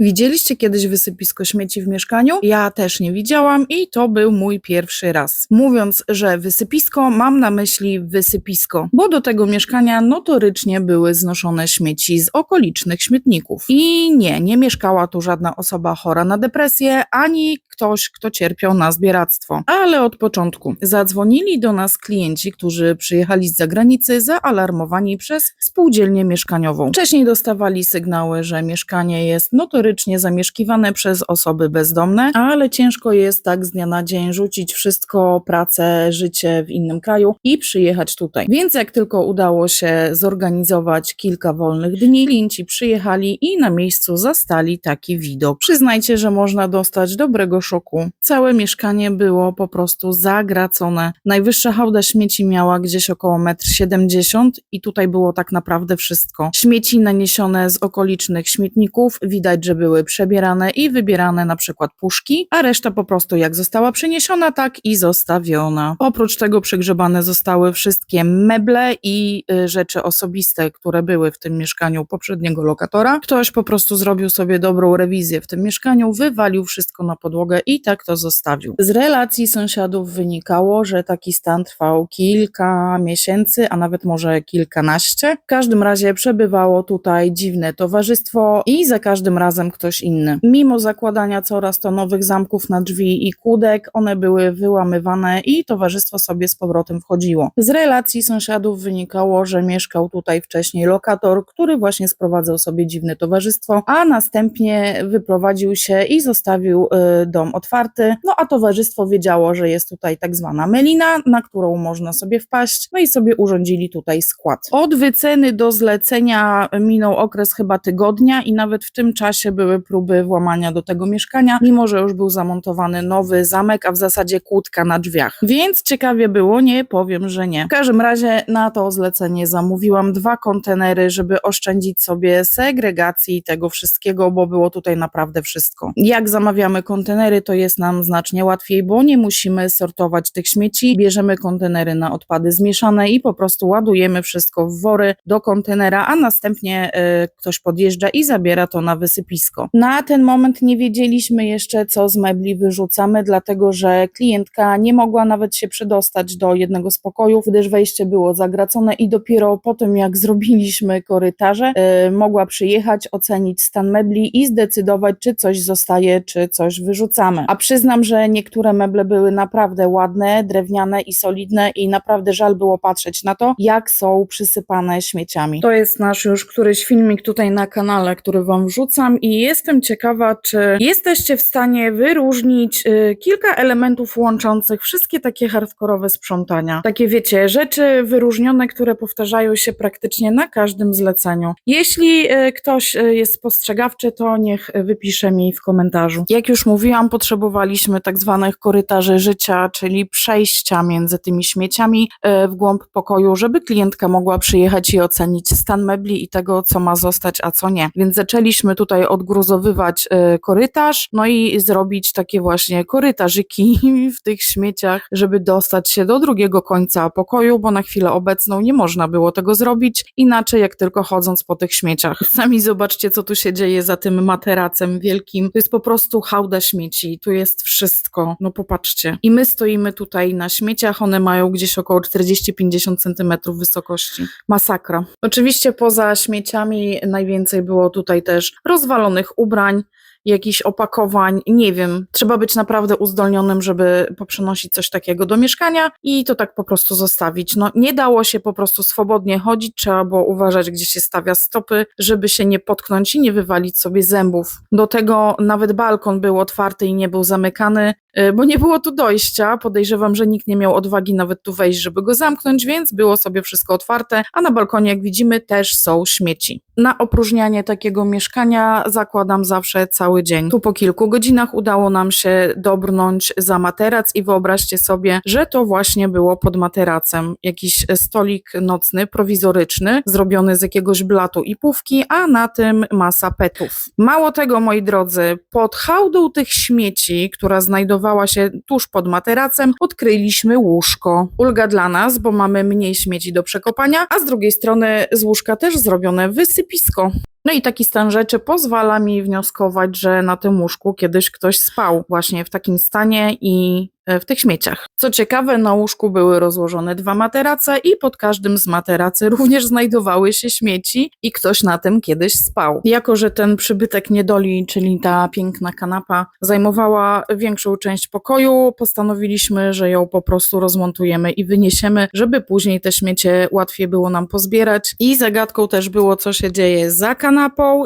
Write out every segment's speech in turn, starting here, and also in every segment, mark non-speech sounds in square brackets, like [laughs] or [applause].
Widzieliście kiedyś wysypisko śmieci w mieszkaniu? Ja też nie widziałam i to był mój pierwszy raz. Mówiąc, że wysypisko, mam na myśli wysypisko, bo do tego mieszkania notorycznie były znoszone śmieci z okolicznych śmietników. I nie, nie mieszkała tu żadna osoba chora na depresję, ani ktoś, kto cierpiał na zbieractwo. Ale od początku zadzwonili do nas klienci, którzy przyjechali z zagranicy, zaalarmowani przez spółdzielnię mieszkaniową. Wcześniej dostawali sygnały, że mieszkanie jest notorycznie zamieszkiwane przez osoby bezdomne, ale ciężko jest tak z dnia na dzień rzucić wszystko, pracę, życie w innym kraju i przyjechać tutaj. Więc jak tylko udało się zorganizować kilka wolnych dni, klienci przyjechali i na miejscu zastali taki widok. Przyznajcie, że można dostać dobrego szoku. Całe mieszkanie było po prostu zagracone. Najwyższa hałda śmieci miała gdzieś około 1,70 m i tutaj było tak naprawdę wszystko. Śmieci naniesione z okolicznych śmietników, widać, że były przebierane i wybierane na przykład puszki, a reszta po prostu jak została przeniesiona, tak i zostawiona. Oprócz tego przegrzebane zostały wszystkie meble i y, rzeczy osobiste, które były w tym mieszkaniu poprzedniego lokatora. Ktoś po prostu zrobił sobie dobrą rewizję w tym mieszkaniu, wywalił wszystko na podłogę i tak to zostawił. Z relacji sąsiadów wynikało, że taki stan trwał kilka miesięcy, a nawet może kilkanaście. W każdym razie przebywało tutaj dziwne towarzystwo i za każdym razem ktoś inny. Mimo zakładania coraz to nowych zamków na drzwi i kłódek, one były wyłamywane i towarzystwo sobie z powrotem wchodziło. Z relacji sąsiadów wynikało, że mieszkał tutaj wcześniej lokator, który właśnie sprowadzał sobie dziwne towarzystwo, a następnie wyprowadził się i zostawił y, dom otwarty. No a towarzystwo wiedziało, że jest tutaj tak zwana melina, na którą można sobie wpaść, no i sobie urządzili tutaj skład. Od wyceny do zlecenia minął okres chyba tygodnia i nawet w tym czasie były próby włamania do tego mieszkania, mimo że już był zamontowany nowy zamek, a w zasadzie kłódka na drzwiach. Więc ciekawie było, nie powiem, że nie. W każdym razie na to zlecenie zamówiłam dwa kontenery, żeby oszczędzić sobie segregacji tego wszystkiego, bo było tutaj naprawdę wszystko. Jak zamawiamy kontenery, to jest nam znacznie łatwiej, bo nie musimy sortować tych śmieci. Bierzemy kontenery na odpady zmieszane i po prostu ładujemy wszystko w wory do kontenera, a następnie e, ktoś podjeżdża i zabiera to na wysypisko. Na ten moment nie wiedzieliśmy jeszcze, co z mebli wyrzucamy, dlatego że klientka nie mogła nawet się przedostać do jednego z pokojów, gdyż wejście było zagracone i dopiero po tym, jak zrobiliśmy korytarze, e, mogła przyjechać, ocenić stan mebli i zdecydować, czy coś zostaje, czy coś wyrzucamy. A przyznam, że niektóre meble były naprawdę ładne, drewniane i solidne i naprawdę żal było patrzeć na to, jak są przysypane śmieciami. To jest nasz już któryś filmik tutaj na kanale, który wam wrzucam i jestem ciekawa, czy jesteście w stanie wyróżnić y, kilka elementów łączących wszystkie takie hardkorowe sprzątania. Takie wiecie, rzeczy wyróżnione, które powtarzają się praktycznie na każdym zleceniu. Jeśli y, ktoś y, jest spostrzegawczy, to niech y, wypisze mi w komentarzu. Jak już mówiłam, potrzebowaliśmy tak zwanych korytarzy życia, czyli przejścia między tymi śmieciami y, w głąb pokoju, żeby klientka mogła przyjechać i ocenić stan mebli i tego, co ma zostać, a co nie. Więc zaczęliśmy tutaj odgruzowywać y, korytarz, no i zrobić takie właśnie korytarzyki [laughs] w tych śmieciach, żeby dostać się do drugiego końca pokoju, bo na chwilę obecną nie można było tego zrobić inaczej, jak tylko chodząc po tych śmieciach. [laughs] Sami zobaczcie, co tu się dzieje za tym materacem wielkim. To jest po prostu hałda śmieci, tu jest wszystko. No popatrzcie. I my stoimy tutaj na śmieciach, one mają gdzieś około 40-50 centymetrów wysokości. Masakra. Oczywiście poza śmieciami najwięcej było tutaj też rozwalonych ubrań, jakichś opakowań, nie wiem. Trzeba być naprawdę uzdolnionym, żeby poprzenosić coś takiego do mieszkania i to tak po prostu zostawić. No nie dało się po prostu swobodnie chodzić, trzeba było uważać, gdzie się stawia stopy, żeby się nie potknąć i nie wywalić sobie zębów. Do tego nawet balkon był otwarty i nie był zamykany, y, bo nie było tu dojścia. Podejrzewam, że nikt nie miał odwagi nawet tu wejść, żeby go zamknąć, więc było sobie wszystko otwarte, a na balkonie, jak widzimy, też są śmieci. Na opróżnianie takiego mieszkania zakładam zawsze cały dzień. Tu po kilku godzinach udało nam się dobrnąć za materac i wyobraźcie sobie, że to właśnie było pod materacem. Jakiś stolik nocny, prowizoryczny, zrobiony z jakiegoś blatu i pówki, a na tym masa petów. Mało tego, moi drodzy, pod hałdą tych śmieci, która znajdowała się tuż pod materacem, odkryliśmy łóżko. Ulga dla nas, bo mamy mniej śmieci do przekopania, a z drugiej strony z łóżka też zrobione wysypisko. No i taki stan rzeczy pozwala mi wnioskować, że na tym łóżku kiedyś ktoś spał właśnie w takim stanie i e, w tych śmieciach. Co ciekawe, na łóżku były rozłożone dwa materace i pod każdym z materacy [laughs] również znajdowały się śmieci i ktoś na tym kiedyś spał. Jako, że ten przybytek niedoli, czyli ta piękna kanapa, zajmowała większą część pokoju, postanowiliśmy, że ją po prostu rozmontujemy i wyniesiemy, żeby później te śmiecie łatwiej było nam pozbierać. I zagadką też było, co się dzieje za kanapą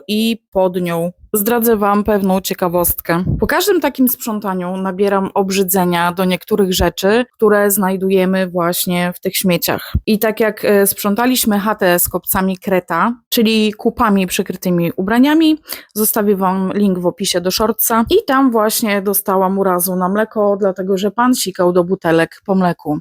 i pod nią. Zdradzę Wam pewną ciekawostkę. Po każdym takim sprzątaniu nabieram obrzydzenia do niektórych rzeczy, które znajdujemy właśnie w tych śmieciach. I tak jak e, sprzątaliśmy chatę z kopcami kreta, czyli kupami przykrytymi ubraniami, zostawię Wam link w opisie do shortsa i tam właśnie dostałam urazu na mleko, dlatego że pan sikał do butelek po mleku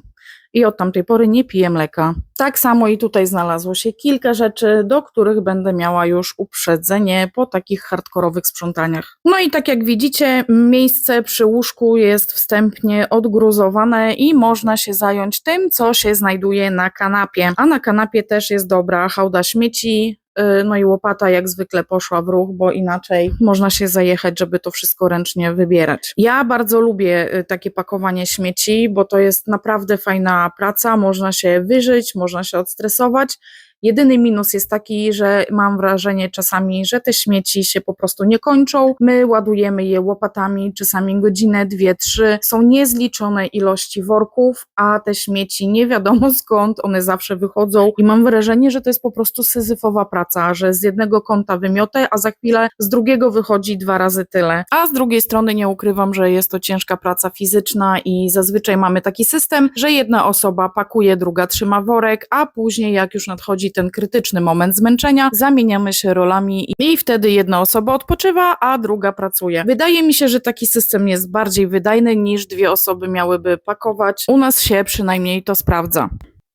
i od tamtej pory nie piję mleka. Tak samo i tutaj znalazło się kilka rzeczy, do których będę miała już uprzedzenie po takich hardkorowych sprzątaniach. No i tak jak widzicie, miejsce przy łóżku jest wstępnie odgruzowane i można się zająć tym, co się znajduje na kanapie. A na kanapie też jest dobra hałda śmieci, no i łopata jak zwykle poszła w ruch, bo inaczej można się zajechać, żeby to wszystko ręcznie wybierać. Ja bardzo lubię y, takie pakowanie śmieci, bo to jest naprawdę fajna praca, można się wyżyć, można się odstresować. Jedyny minus jest taki, że mam wrażenie czasami, że te śmieci się po prostu nie kończą. My ładujemy je łopatami, czasami godzinę, dwie, trzy. Są niezliczone ilości worków, a te śmieci nie wiadomo [laughs] skąd, one zawsze wychodzą i mam wrażenie, że to jest po prostu syzyfowa praca, że z jednego kąta wymiotę, a za chwilę z drugiego wychodzi dwa razy tyle. A z drugiej strony nie ukrywam, że jest to ciężka praca fizyczna i zazwyczaj mamy taki system, że jedna osoba pakuje, druga trzyma worek, a później jak już nadchodzi ten krytyczny moment zmęczenia, zamieniamy się rolami i wtedy jedna osoba odpoczywa, a druga pracuje. Wydaje mi się, że taki system jest bardziej wydajny niż dwie osoby miałyby pakować. U nas się przynajmniej to sprawdza.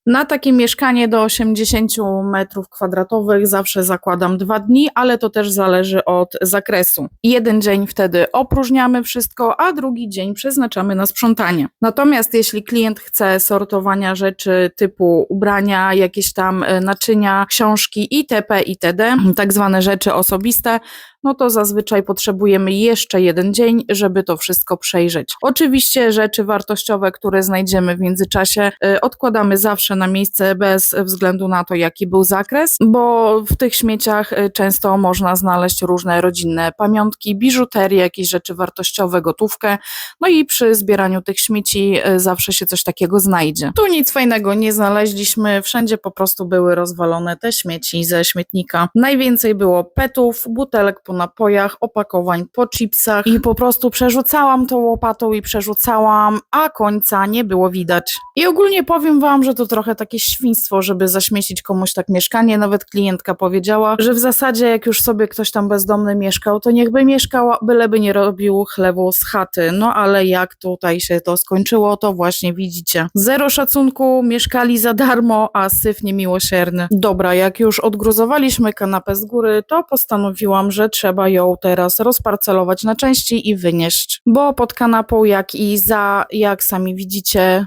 Na takie mieszkanie do 80 metrów kwadratowych zawsze zakładam dwa dni, ale to też zależy od zakresu. Jeden dzień wtedy opróżniamy wszystko, a drugi dzień przeznaczamy na sprzątanie. Natomiast jeśli klient chce sortowania rzeczy typu ubrania, jakieś tam e, naczynia, książki itp. itd., tak zwane rzeczy osobiste, no to zazwyczaj potrzebujemy jeszcze jeden dzień, żeby to wszystko przejrzeć. Oczywiście rzeczy wartościowe, które znajdziemy w międzyczasie, y, odkładamy zawsze na miejsce bez względu na to, jaki był zakres, bo w tych śmieciach y, często można znaleźć różne rodzinne pamiątki, biżuterię, jakieś rzeczy wartościowe, gotówkę. No i przy zbieraniu tych śmieci y, zawsze się coś takiego znajdzie. Tu nic fajnego nie znaleźliśmy, wszędzie po prostu były rozwalone te śmieci ze śmietnika. Najwięcej było petów, butelek po napojach, opakowań po chipsach i po prostu przerzucałam tą łopatą i przerzucałam, a końca nie było widać. I ogólnie powiem wam, że to trochę takie świństwo, żeby zaśmiecić komuś tak mieszkanie. Nawet klientka powiedziała, że w zasadzie jak już sobie ktoś tam bezdomny mieszkał, to niechby mieszkał, byleby nie robił chlewu z chaty. No ale jak tutaj się to skończyło, to właśnie widzicie. Zero szacunku, mieszkali za darmo, a syf niemiłosierny. Dobra, jak już odgruzowaliśmy kanapę z góry, to postanowiłam, że trzeba ją teraz rozparcelować na części i wynieść. Bo pod kanapą, jak i za, jak sami widzicie,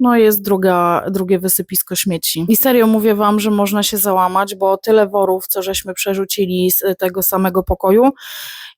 no jest druga, drugie wysypisko śmieci. I serio mówię wam, że można się załamać, bo tyle worów, co żeśmy przerzucili z tego samego pokoju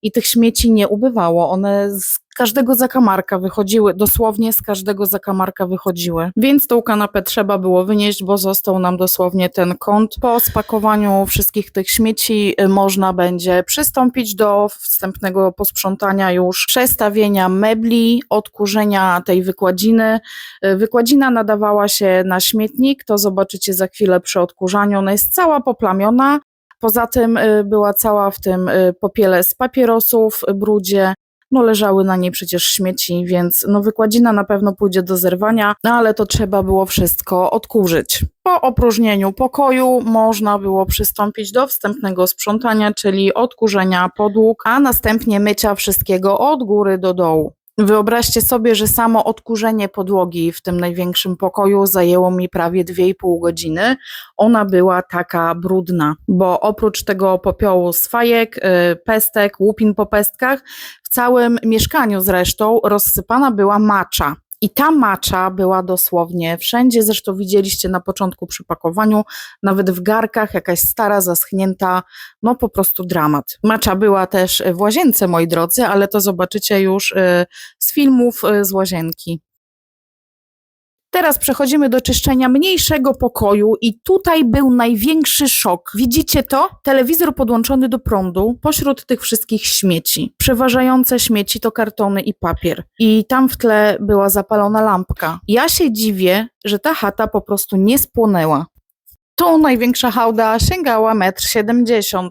i tych śmieci nie ubywało. One z każdego zakamarka wychodziły, dosłownie z każdego zakamarka wychodziły. Więc tą kanapę trzeba było wynieść, bo został nam dosłownie ten kąt. Po spakowaniu wszystkich tych śmieci y, można będzie przystąpić do wstępnego posprzątania już przestawienia mebli, odkurzenia tej wykładziny. Y, Wykładzina nadawała się na śmietnik, to zobaczycie za chwilę przy odkurzaniu. Ona jest cała poplamiona, Poza tym y, była cała w tym y, popiele z papierosów, brudzie. No leżały na niej przecież śmieci, więc no wykładzina na pewno pójdzie do zerwania, no ale to trzeba było wszystko odkurzyć. Po opróżnieniu pokoju można było przystąpić do wstępnego sprzątania, czyli odkurzenia podłóg, a następnie mycia wszystkiego od góry do dołu. Wyobraźcie sobie, że samo odkurzenie podłogi w tym największym pokoju zajęło mi prawie 2,5 godziny. Ona była taka brudna, bo oprócz tego popiołu z fajek, y, pestek, łupin po pestkach, w całym mieszkaniu zresztą rozsypana była macza. I ta macza była dosłownie wszędzie, zresztą widzieliście na początku przy pakowaniu, nawet w garkach, jakaś stara, zaschnięta, no po prostu dramat. Macza była też w łazience, moi drodzy, ale to zobaczycie już y, z filmów y, z łazienki. Teraz przechodzimy do czyszczenia mniejszego pokoju i tutaj był największy szok. Widzicie to? Telewizor podłączony do prądu pośród tych wszystkich śmieci. Przeważające śmieci to kartony i papier. I tam w tle była zapalona lampka. Ja się dziwię, że ta chata po prostu nie spłonęła. Tu największa hałda sięgała 1,70 m.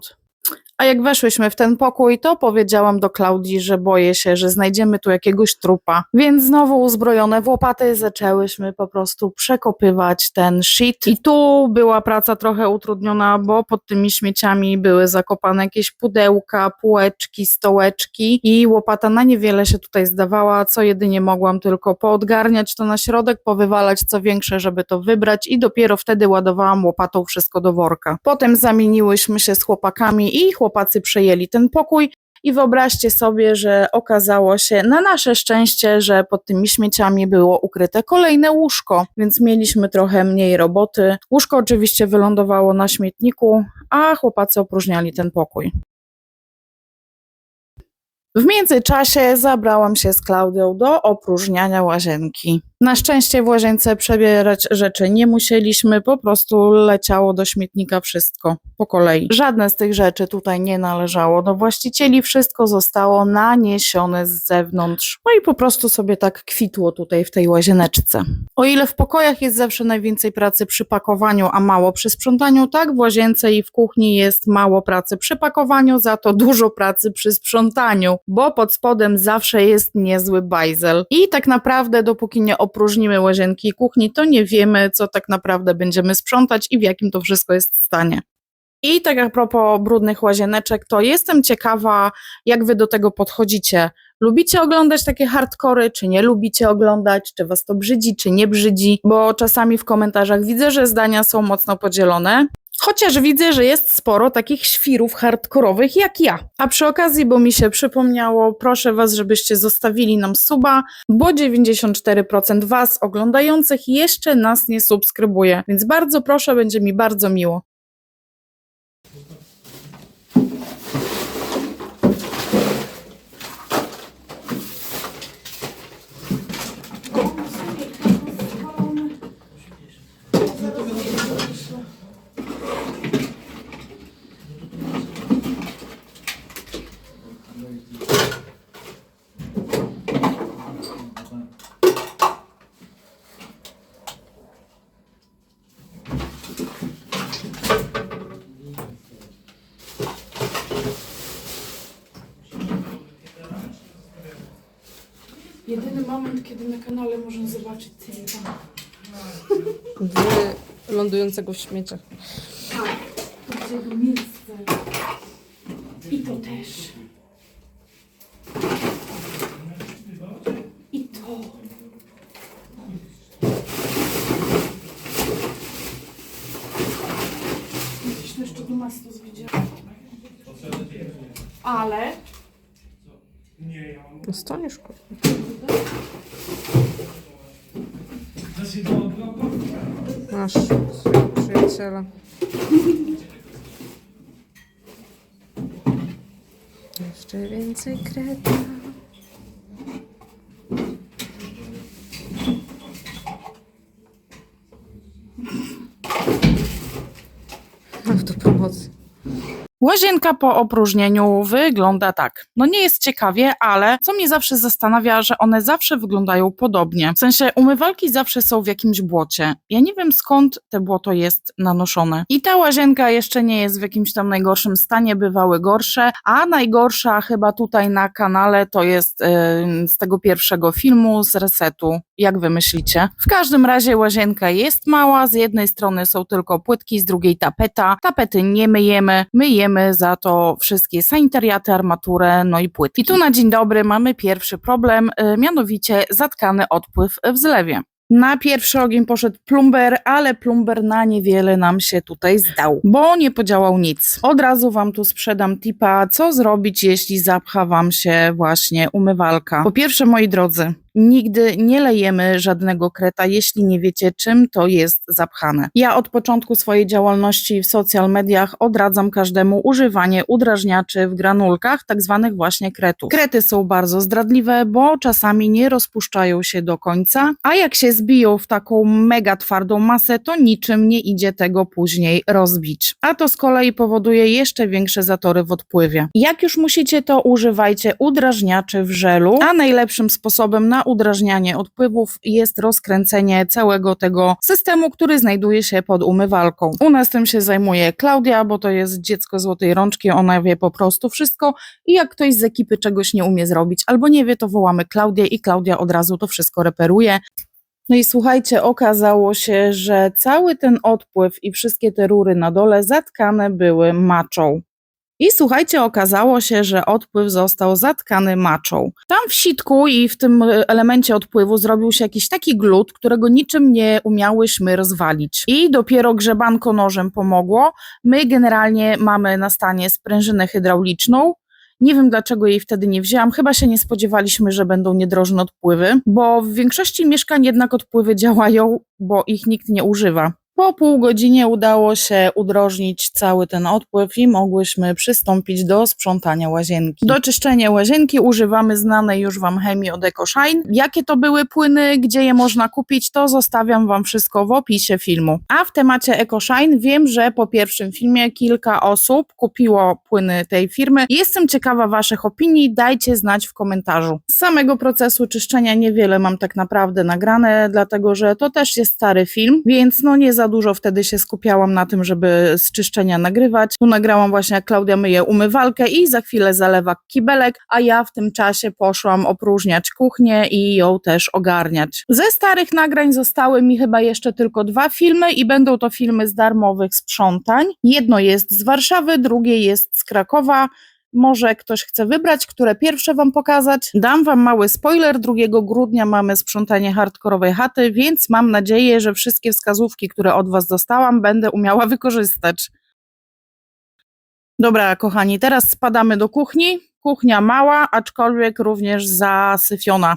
A jak weszłyśmy w ten pokój, to powiedziałam do Klaudii, że boję się, że znajdziemy tu jakiegoś trupa. Więc znowu uzbrojone w łopaty zaczęłyśmy po prostu przekopywać ten shit. I tu była praca trochę utrudniona, bo pod tymi śmieciami były zakopane jakieś pudełka, półeczki, stołeczki i łopata na niewiele się tutaj zdawała, co jedynie mogłam tylko poodgarniać to na środek, powywalać co większe, żeby to wybrać i dopiero wtedy ładowałam łopatą wszystko do worka. Potem zamieniłyśmy się z chłopakami i chłopacy przejęli ten pokój. I wyobraźcie sobie, że okazało się na nasze szczęście, że pod tymi śmieciami było ukryte kolejne łóżko, więc mieliśmy trochę mniej roboty. Łóżko oczywiście wylądowało na śmietniku, a chłopacy opróżniali ten pokój. W międzyczasie zabrałam się z Klaudią do opróżniania łazienki. Na szczęście w łazience przebierać rzeczy nie musieliśmy, po prostu leciało do śmietnika wszystko po kolei. Żadne z tych rzeczy tutaj nie należało do właścicieli, wszystko zostało naniesione z zewnątrz. No i po prostu sobie tak kwitło tutaj w tej łazieneczce. O ile w pokojach jest zawsze najwięcej pracy przy pakowaniu, a mało przy sprzątaniu, tak w łazience i w kuchni jest mało pracy przy pakowaniu, za to dużo pracy przy sprzątaniu, bo pod spodem zawsze jest niezły bajzel. I tak naprawdę dopóki nie opróżnimy łazienki i kuchni, to nie wiemy, co tak naprawdę będziemy sprzątać i w jakim to wszystko jest stanie. I tak a propos brudnych łazieneczek, to jestem ciekawa, jak wy do tego podchodzicie. Lubicie oglądać takie hardkory, czy nie lubicie oglądać, czy was to brzydzi, czy nie brzydzi, bo czasami w komentarzach widzę, że zdania są mocno podzielone. Chociaż widzę, że jest sporo takich świrów hardkorowych jak ja. A przy okazji, bo mi się przypomniało, proszę was, żebyście zostawili nam suba, bo 94% was oglądających jeszcze nas nie subskrybuje. Więc bardzo proszę, będzie mi bardzo miło. Jedyny moment, kiedy na kanale można zobaczyć Cylipa. lądującego w śmieciach. Tak, to jest jego miejsce. I to też. I to. Tu jeszcze Dumastos widziałam. Ale Stoniesz, kurwa. Masz swojego przyjaciela. Jeszcze więcej kreta. Autopromocji. Łazienka po opróżnieniu wygląda tak. No nie jest ciekawie, ale co mnie zawsze zastanawia, że one zawsze wyglądają podobnie. W sensie umywalki zawsze są w jakimś błocie. Ja nie wiem skąd te błoto jest nanoszone. I ta łazienka jeszcze nie jest w jakimś tam najgorszym stanie, bywały gorsze, a najgorsza chyba tutaj na kanale to jest yy, z tego pierwszego filmu, z resetu. Jak wy myślicie? W każdym razie łazienka jest mała, z jednej strony są tylko płytki, z drugiej tapeta. Tapety nie myjemy, myjemy za to wszystkie sanitariaty, armaturę, no i płytki. I tu na dzień dobry mamy pierwszy problem, y, mianowicie zatkany odpływ w zlewie. Na pierwszy ogień poszedł plumber, ale plumber na niewiele nam się tutaj zdał, bo nie podziałał nic. Od razu wam tu sprzedam tipa, co zrobić, jeśli zapcha wam się właśnie umywalka. Po pierwsze, moi drodzy, Nigdy nie lejemy żadnego kreta, jeśli nie wiecie, czym to jest zapchane. Ja od początku swojej działalności w social mediach odradzam każdemu używanie udrażniaczy w granulkach, tak zwanych właśnie kretów. Krety są bardzo zdradliwe, bo czasami nie rozpuszczają się do końca, a jak się zbiją w taką mega twardą masę, to niczym nie idzie tego później rozbić. A to z kolei powoduje jeszcze większe zatory w odpływie. Jak już musicie, to używajcie udrażniaczy w żelu, a najlepszym sposobem na udrażnianie odpływów jest rozkręcenie całego tego systemu, który znajduje się pod umywalką. U nas tym się zajmuje Klaudia, bo to jest dziecko złotej rączki, ona wie po prostu wszystko i jak ktoś z ekipy czegoś nie umie zrobić albo nie wie, to wołamy Klaudię i Klaudia od razu to wszystko reperuje. No i słuchajcie, okazało się, że cały ten odpływ i wszystkie te rury na dole zatkane były maczą. I słuchajcie, okazało się, że odpływ został zatkany maczą. Tam w sitku i w tym e, elemencie odpływu zrobił się jakiś taki glut, którego niczym nie umiałyśmy rozwalić. I dopiero grzebanko nożem pomogło. My generalnie mamy na stanie sprężynę hydrauliczną. Nie wiem dlaczego jej wtedy nie wzięłam. Chyba się nie spodziewaliśmy, że będą niedrożne odpływy, bo w większości mieszkań jednak odpływy działają, bo ich nikt nie używa. Po pół godzinie udało się udrożnić cały ten odpływ i mogłyśmy przystąpić do sprzątania łazienki. Do czyszczenia łazienki używamy znanej już Wam chemii od EcoShine. Jakie to były płyny, gdzie je można kupić, to zostawiam Wam wszystko w opisie filmu. A w temacie EcoShine wiem, że po pierwszym filmie kilka osób kupiło płyny tej firmy. Jestem ciekawa Waszych opinii, dajcie znać w komentarzu. Z samego procesu czyszczenia niewiele mam tak naprawdę nagrane, dlatego że to też jest stary film, więc no nie za dużo wtedy się skupiałam na tym, żeby z czyszczenia nagrywać. Tu nagrałam właśnie jak Klaudia myje umywalkę i za chwilę zalewa kibelek, a ja w tym czasie poszłam opróżniać kuchnię i ją też ogarniać. Ze starych nagrań zostały mi chyba jeszcze tylko dwa filmy i będą to filmy z darmowych sprzątań. Jedno jest z Warszawy, drugie jest z Krakowa. Może ktoś chce wybrać, które pierwsze Wam pokazać. Dam Wam mały spoiler. 2 grudnia mamy sprzątanie hardkorowej chaty, więc mam nadzieję, że wszystkie wskazówki, które od Was dostałam, będę umiała wykorzystać. Dobra, kochani, teraz spadamy do kuchni. Kuchnia mała, aczkolwiek również zasyfiona.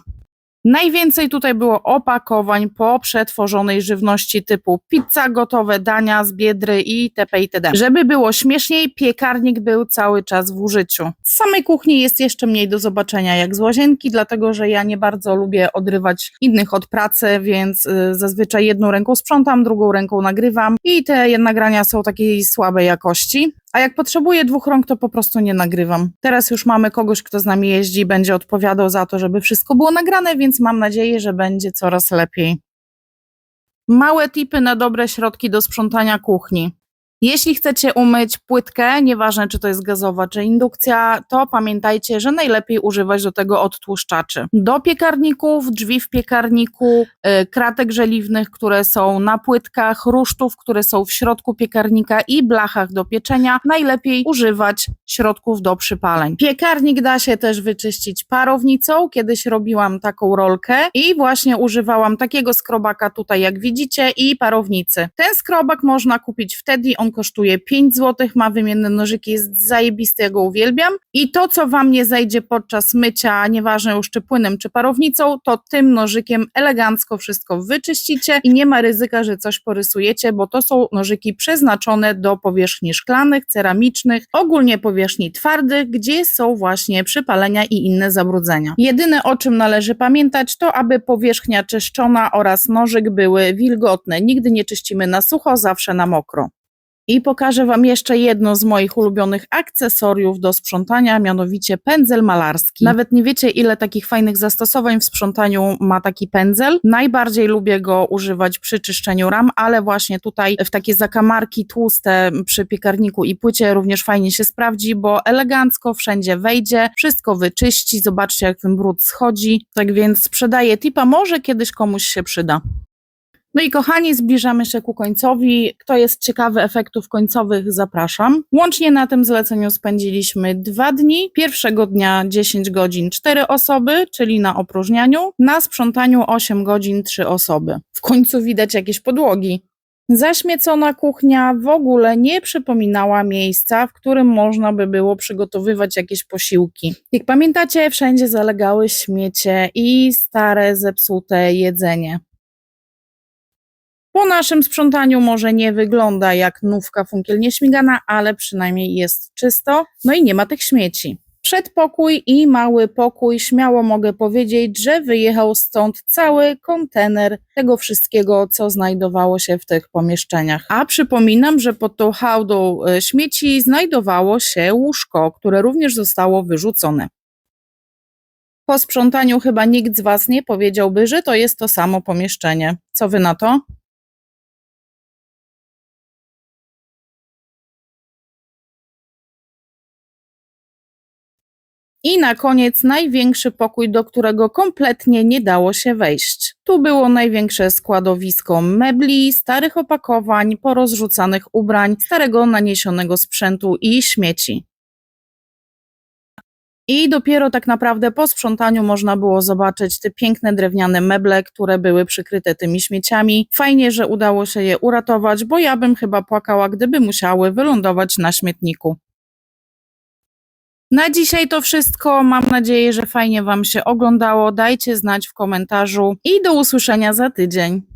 Najwięcej tutaj było opakowań po przetworzonej żywności typu pizza, gotowe dania z biedry itp. itd. Żeby było śmieszniej, piekarnik był cały czas w użyciu. Z samej kuchni jest jeszcze mniej do zobaczenia jak z łazienki, dlatego że ja nie bardzo lubię odrywać innych od pracy, więc y, zazwyczaj jedną ręką sprzątam, drugą ręką nagrywam i te nagrania są takiej słabej jakości. A jak potrzebuję dwóch rąk, to po prostu nie nagrywam. Teraz już mamy kogoś, kto z nami jeździ będzie odpowiadał za to, żeby wszystko było nagrane, więc mam nadzieję, że będzie coraz lepiej. Małe tipy na dobre środki do sprzątania kuchni. Jeśli chcecie umyć płytkę, nieważne czy to jest gazowa czy indukcja, to pamiętajcie, że najlepiej używać do tego odtłuszczaczy. Do piekarników, drzwi w piekarniku, y, kratek żeliwnych, które są na płytkach, rusztów, które są w środku piekarnika i blachach do pieczenia, najlepiej używać środków do przypaleń. Piekarnik da się też wyczyścić parownicą. Kiedyś robiłam taką rolkę i właśnie używałam takiego skrobaka tutaj, jak widzicie, i parownicy. Ten skrobak można kupić w Teddy, on kosztuje 5 zł, ma wymienne nożyki, jest zajebisty, ja go uwielbiam. I to, co wam nie zajdzie podczas mycia, nieważne już czy płynem, czy parownicą, to tym nożykiem elegancko wszystko wyczyścicie i nie ma ryzyka, że coś porysujecie, bo to są nożyki przeznaczone do powierzchni szklanych, ceramicznych, ogólnie powierzchni twardych, gdzie są właśnie przypalenia i inne zabrudzenia. Jedyne o czym należy pamiętać, to aby powierzchnia czyszczona oraz nożyk były wilgotne. Nigdy nie czyścimy na sucho, zawsze na mokro. I pokażę Wam jeszcze jedno z moich ulubionych akcesoriów do sprzątania, mianowicie pędzel malarski. Nawet nie wiecie, ile takich fajnych zastosowań w sprzątaniu ma taki pędzel. Najbardziej lubię go używać przy czyszczeniu ram, ale właśnie tutaj w takie zakamarki tłuste przy piekarniku i płycie również fajnie się sprawdzi, bo elegancko wszędzie wejdzie, wszystko wyczyści, zobaczcie jak ten brud schodzi. Tak więc sprzedaję tipa, może kiedyś komuś się przyda. No i kochani, zbliżamy się ku końcowi. Kto jest ciekawy efektów końcowych, zapraszam. Łącznie na tym zleceniu spędziliśmy dwa dni. Pierwszego dnia 10 godzin 4 osoby, czyli na opróżnianiu. Na sprzątaniu 8 godzin 3 osoby. W końcu widać jakieś podłogi. Zaśmiecona kuchnia w ogóle nie przypominała miejsca, w którym można by było przygotowywać jakieś posiłki. Jak pamiętacie, wszędzie zalegały śmiecie i stare, zepsute jedzenie. Po naszym sprzątaniu może nie wygląda jak nówka funkielnie śmigana, ale przynajmniej jest czysto, no i nie ma tych śmieci. Przedpokój i mały pokój, śmiało mogę powiedzieć, że wyjechał stąd cały kontener tego wszystkiego, co znajdowało się w tych pomieszczeniach. A przypominam, że pod tą hałdą e, śmieci znajdowało się łóżko, które również zostało wyrzucone. Po sprzątaniu chyba nikt z Was nie powiedziałby, że to jest to samo pomieszczenie. Co Wy na to? I na koniec największy pokój, do którego kompletnie nie dało się wejść. Tu było największe składowisko mebli, starych opakowań, porozrzucanych ubrań, starego naniesionego sprzętu i śmieci. I dopiero tak naprawdę po sprzątaniu można było zobaczyć te piękne drewniane meble, które były przykryte tymi śmieciami. Fajnie, że udało się je uratować, bo ja bym chyba płakała, gdyby musiały wylądować na śmietniku. Na dzisiaj to wszystko. Mam nadzieję, że fajnie Wam się oglądało. Dajcie znać w komentarzu i do usłyszenia za tydzień.